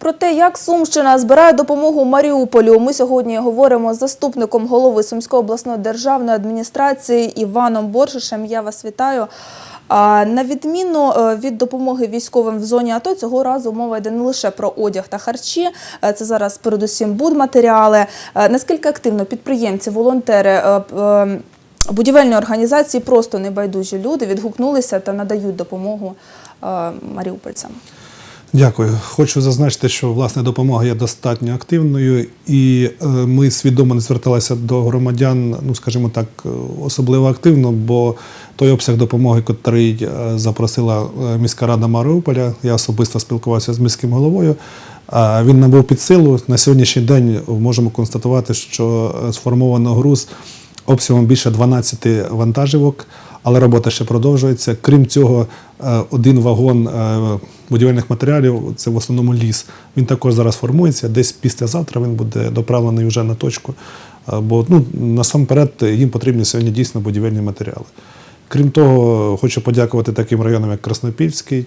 Про те, як Сумщина збирає допомогу Маріуполю, ми сьогодні говоримо з заступником голови Сумської обласної державної адміністрації Іваном Боршишем. Я вас вітаю. На відміну е, від допомоги військовим в зоні АТО, цього разу мова йде не лише про одяг та харчі, е, це зараз передусім будматеріали. Е, Наскільки активно підприємці, волонтери, будівельні організації, просто небайдужі люди відгукнулися та надають допомогу маріупольцям. Дякую. Хочу зазначити, що власне допомога є достатньо активною, і е, ми свідомо не зверталися до громадян, ну скажімо так, е, особливо активно, бо той обсяг допомоги, який е, запросила міська рада Маріуполя, я особисто спілкувався з міським головою. Він набув під силу. На сьогоднішній день можемо констатувати, що сформовано груз обсягом більше 12 вантажівок, але робота ще продовжується. Крім цього, е, один вагон е, будівельних матеріалів це в основному ліс. Він також зараз формується. Десь післязавтра він буде доправлений вже на точку. Е, Бо ну, насамперед їм потрібні сьогодні дійсно будівельні матеріали. Крім того, хочу подякувати таким районам, як Краснопільський,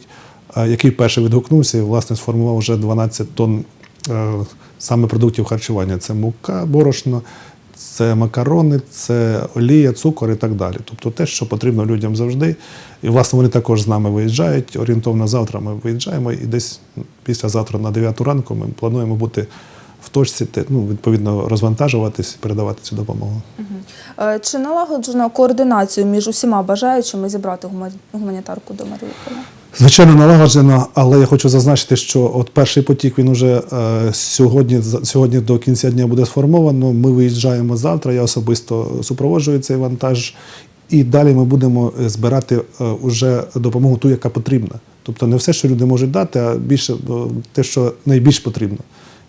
який перший відгукнувся і власне сформував вже 12 тонн саме продуктів харчування. Це мука, борошно, це макарони, це олія, цукор і так далі. Тобто те, що потрібно людям завжди. І власне вони також з нами виїжджають. Орієнтовно завтра ми виїжджаємо, і десь післязавтра на 9 ранку ми плануємо бути в точці, ну, відповідно, розвантажуватись і передавати цю допомогу. Е, Чи налагоджено координацію між усіма бажаючими зібрати гума- гуманітарку до Маріуполя? Звичайно, налагоджено, але я хочу зазначити, що от перший потік він уже е, сьогодні, сьогодні до кінця дня буде сформовано. Ми виїжджаємо завтра. Я особисто супроводжую цей вантаж, і далі ми будемо е, збирати е, уже допомогу ту, яка потрібна. Тобто не все, що люди можуть дати, а більше те, що найбільш потрібно.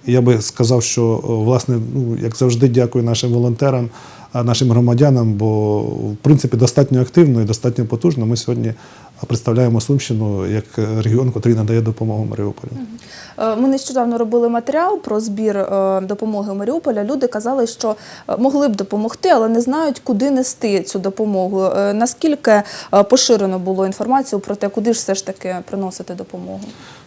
Я би сказав, що власне, ну як завжди, дякую нашим волонтерам, нашим громадянам, бо в принципі достатньо активно і достатньо потужно. Ми сьогодні представляємо Сумщину як регіон, який надає допомогу Маріуполю. Е, Ми нещодавно робили матеріал про збір е, допомоги Маріуполя. Люди казали, що е, могли б допомогти, але не знають, куди нести цю допомогу. Е, Наскільки е, поширено було інформацію про те, куди ж все ж таки приносити допомогу?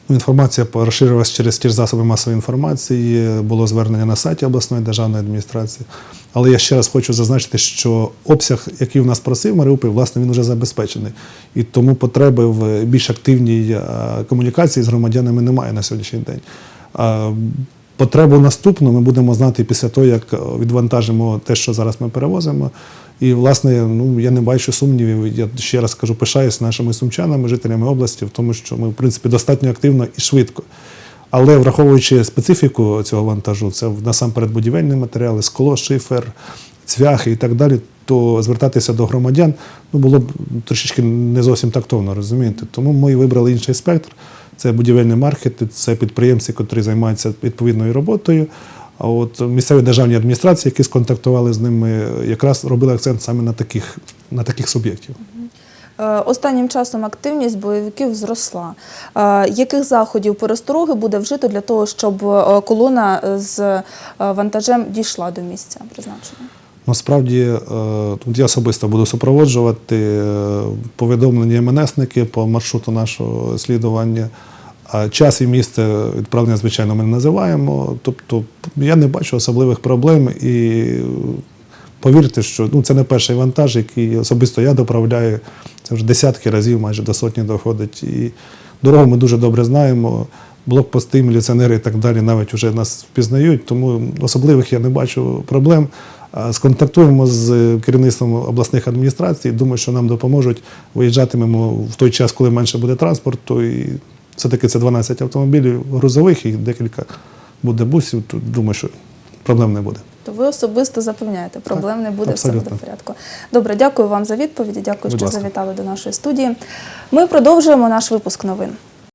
Інформація розширилась через ті ж засоби масової інформації, було звернення на сайті обласної державної адміністрації. Але я ще раз хочу зазначити, що обсяг, який в нас просив Маріуполь, власне, він вже забезпечений. І тому потреби в більш активній е, комунікації з громадянами немає на сьогоднішній день. Потребу наступну ми будемо знати після того, як відвантажимо те, що зараз ми перевозимо. І, власне, ну я не бачу сумнівів. Я ще раз кажу, пишаюсь нашими сумчанами, жителями області, в тому, що ми, в принципі, достатньо активно і швидко. Але враховуючи специфіку цього вантажу, це насамперед будівельні матеріали, скло, шифер, цвяхи і так далі, то звертатися до громадян ну, було б трошечки не зовсім тактовно, розумієте. Тому ми вибрали інший спектр. Це будівельні маркети, це підприємці, котрі займаються відповідною роботою. А от місцеві державні адміністрації, які сконтактували з ними, якраз робили акцент саме на таких, на таких суб'єктів. Е, Останнім часом активність бойовиків зросла. Е, Яких заходів перестороги буде вжито для того, щоб е, колона з вантажем дійшла до місця призначення? Насправді, тут я особисто буду супроводжувати повідомлені МНСники по маршруту нашого слідування. А час і місце відправлення, звичайно, ми не називаємо. Тобто я не бачу особливих проблем і повірте, що ну, це не перший вантаж, який особисто я доправляю. Це вже десятки разів, майже до сотні доходить. І дорогу ми дуже добре знаємо. Блокпости, міліціонери і так далі навіть вже нас впізнають, тому особливих я не бачу проблем. Сконтактуємо з керівництвом обласних адміністрацій. Думаю, що нам допоможуть. Виїжджатимемо в той час, коли менше буде транспорту. І все-таки це 12 автомобілів грузових і декілька буде бусів. Тут думаю, що проблем не буде. То ви особисто запевняєте, проблем не буде, все буде в порядку. Добре, дякую вам за відповіді. Дякую, Будь що ласка. завітали до нашої студії. Ми продовжуємо наш випуск новин.